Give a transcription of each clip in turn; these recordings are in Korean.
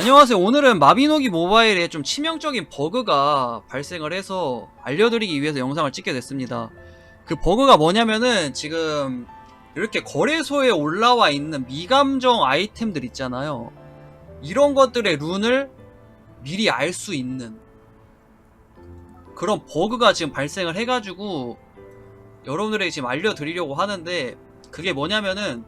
안녕하세요. 오늘은 마비노기 모바일에 좀 치명적인 버그가 발생을 해서 알려드리기 위해서 영상을 찍게 됐습니다. 그 버그가 뭐냐면은 지금 이렇게 거래소에 올라와 있는 미감정 아이템들 있잖아요. 이런 것들의 룬을 미리 알 수 있는 그런 버그가 지금 발생을 해가지고 여러분들에게 지금 알려드리려고 하는데 그게 뭐냐면은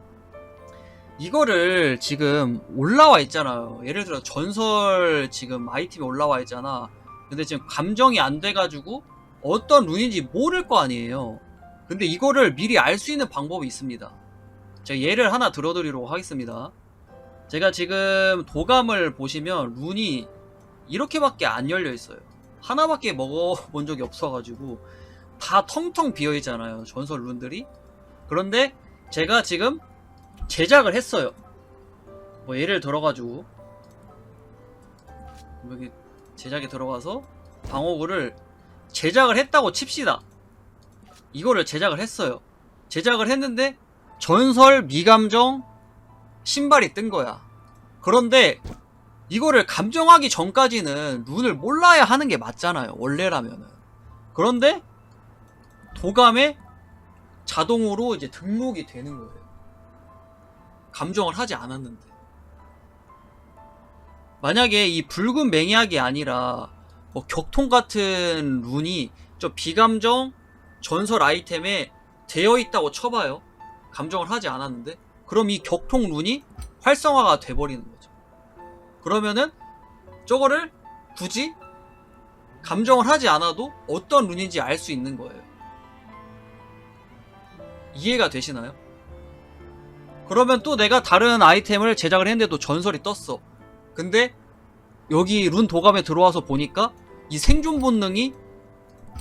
이거를 지금 올라와 있잖아요. 예를 들어 전설 지금 아이템이 올라와 있잖아. 근데 지금 감정이 안 돼가지고 어떤 룬인지 모를 거 아니에요. 근데 이거를 미리 알 수 있는 방법이 있습니다. 제가 예를 하나 들어드리도록 하겠습니다. 제가 지금 도감을 보시면 룬이 이렇게밖에 안 열려 있어요. 하나밖에 먹어본 적이 없어가지고 다 텅텅 비어 있잖아요. 전설 룬들이. 그런데 제가 지금 제작을 했어요. 뭐 예를 들어가지고 여기 제작에 들어가서 방어구를 제작을 했다고 칩시다. 이거를 제작을 했어요. 제작을 했는데 전설 미감정 신발이 뜬 거야. 그런데 이거를 감정하기 전까지는 룬을 몰라야 하는 게 맞잖아요. 원래라면은. 그런데 도감에 자동으로 이제 등록이 되는 거예요. 감정을 하지 않았는데. 만약에 이 붉은 맹약이 아니라 뭐 격통 같은 룬이 저 비감정 전설 아이템에 되어 있다고 쳐봐요. 감정을 하지 않았는데. 그럼 이 격통 룬이 활성화가 돼버리는 거죠. 그러면은 저거를 굳이 감정을 하지 않아도 어떤 룬인지 알 수 있는 거예요. 이해가 되시나요? 그러면 또 내가 다른 아이템을 제작을 했는데도 전설이 떴어. 근데 여기 룬 도감에 들어와서 보니까 이 생존 본능이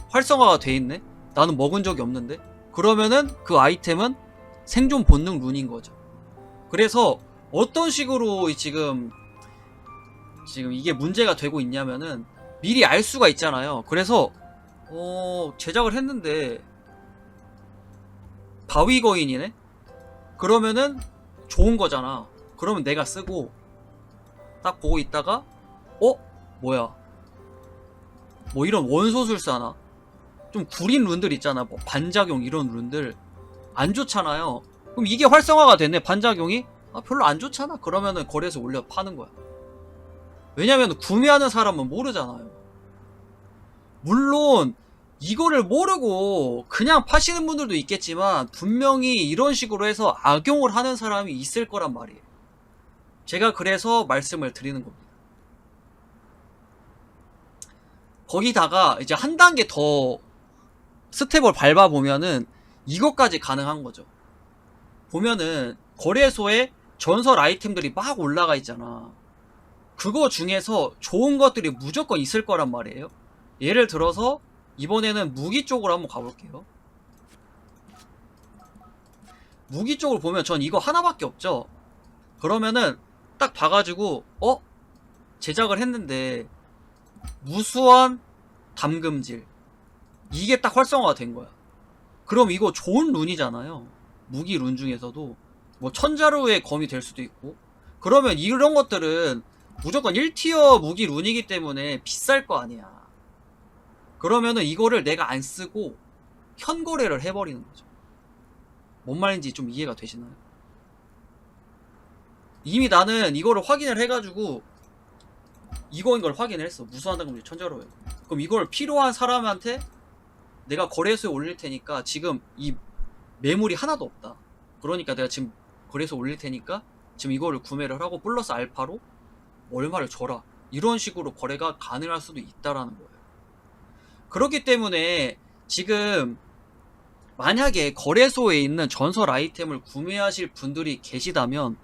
활성화가 돼 있네. 나는 먹은 적이 없는데. 그러면은 그 아이템은 생존 본능 룬인 거죠. 그래서 어떤 식으로 이 지금 지금 이게 문제가 되고 있냐면은 미리 알 수가 있잖아요. 그래서 어 제작을 했는데 바위 거인이네. 그러면은 좋은 거잖아. 그러면 내가 쓰고 딱 보고 있다가 어 뭐야? 뭐 이런 원소술사나 좀 구린 룬들 있잖아. 뭐 반작용 이런 룬들 안 좋잖아요. 그럼 이게 활성화가 됐네. 반작용이 아, 별로 안 좋잖아. 그러면은 거래에서 올려 파는 거야. 왜냐면 구매하는 사람은 모르잖아요. 물론 이거를 모르고 그냥 파시는 분들도 있겠지만 분명히 이런 식으로 해서 악용을 하는 사람이 있을 거란 말이에요. 제가 그래서 말씀을 드리는 겁니다. 거기다가 이제 한 단계 더 스텝을 밟아보면은 이것까지 가능한 거죠. 보면은 거래소에 전설 아이템들이 막 올라가 있잖아. 그거 중에서 좋은 것들이 무조건 있을 거란 말이에요. 예를 들어서 이번에는 무기 쪽으로 한번 가볼게요. 무기 쪽을 보면 전 이거 하나밖에 없죠. 그러면은 딱 봐가지고 어 제작을 했는데 무수한 담금질 이게 딱 활성화가 된 거야. 그럼 이거 좋은 룬이잖아요. 무기 룬 중에서도 뭐 천자루의 검이 될 수도 있고 그러면 이런 것들은 무조건 1티어 무기 룬이기 때문에 비쌀 거 아니야. 그러면은 이거를 내가 안 쓰고 현거래를 해버리는 거죠. 뭔 말인지 좀 이해가 되시나요? 이미 나는 이거를 확인을 해가지고 이거인 걸 확인을 했어. 무수한 당금질 천자로요. 그럼 이걸 필요한 사람한테 내가 거래소에 올릴 테니까 지금 이 매물이 하나도 없다. 그러니까 내가 지금 거래소에 올릴 테니까 지금 이거를 구매를 하고 플러스 알파로 얼마를 줘라. 이런 식으로 거래가 가능할 수도 있다라는 거예요. 그렇기 때문에 지금 만약에 거래소에 있는 전설 아이템을 구매하실 분들이 계시다면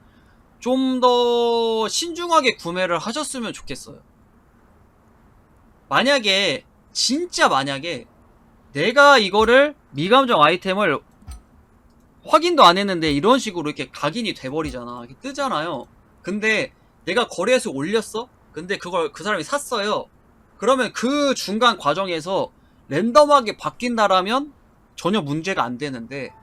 좀 더 신중하게 구매를 하셨으면 좋겠어요. 만약에 진짜 만약에 내가 이거를 미감정 아이템을 확인도 안 했는데 이런 식으로 이렇게 각인이 돼버리잖아. 뜨잖아요. 근데 내가 거래소에 올렸어? 근데 그걸 그 사람이 샀어요. 그러면 그 중간 과정에서 랜덤하게 바뀐다라면 전혀 문제가 안 되는데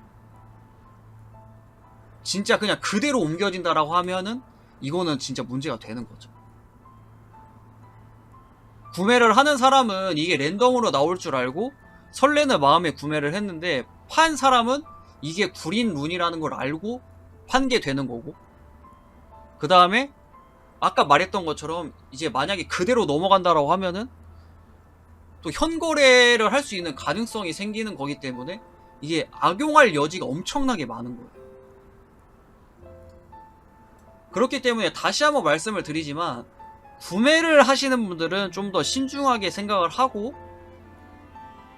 진짜 그냥 그대로 옮겨진다라고 하면은 이거는 진짜 문제가 되는 거죠. 구매를 하는 사람은 이게 랜덤으로 나올 줄 알고 설레는 마음에 구매를 했는데 판 사람은 이게 구린 룬이라는 걸 알고 판 게 되는 거고 그 다음에 아까 말했던 것처럼 이제 만약에 그대로 넘어간다라고 하면은 또 현거래를 할 수 있는 가능성이 생기는 거기 때문에 이게 악용할 여지가 엄청나게 많은 거예요. 그렇기 때문에 다시 한번 말씀을 드리지만 구매를 하시는 분들은 좀 더 신중하게 생각을 하고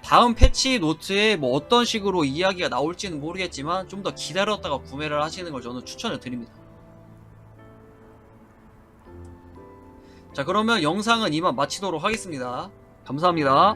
다음 패치 노트에 뭐 어떤 식으로 이야기가 나올지는 모르겠지만 좀 더 기다렸다가 구매를 하시는 걸 저는 추천을 드립니다. 자 그러면 영상은 이만 마치도록 하겠습니다. 감사합니다.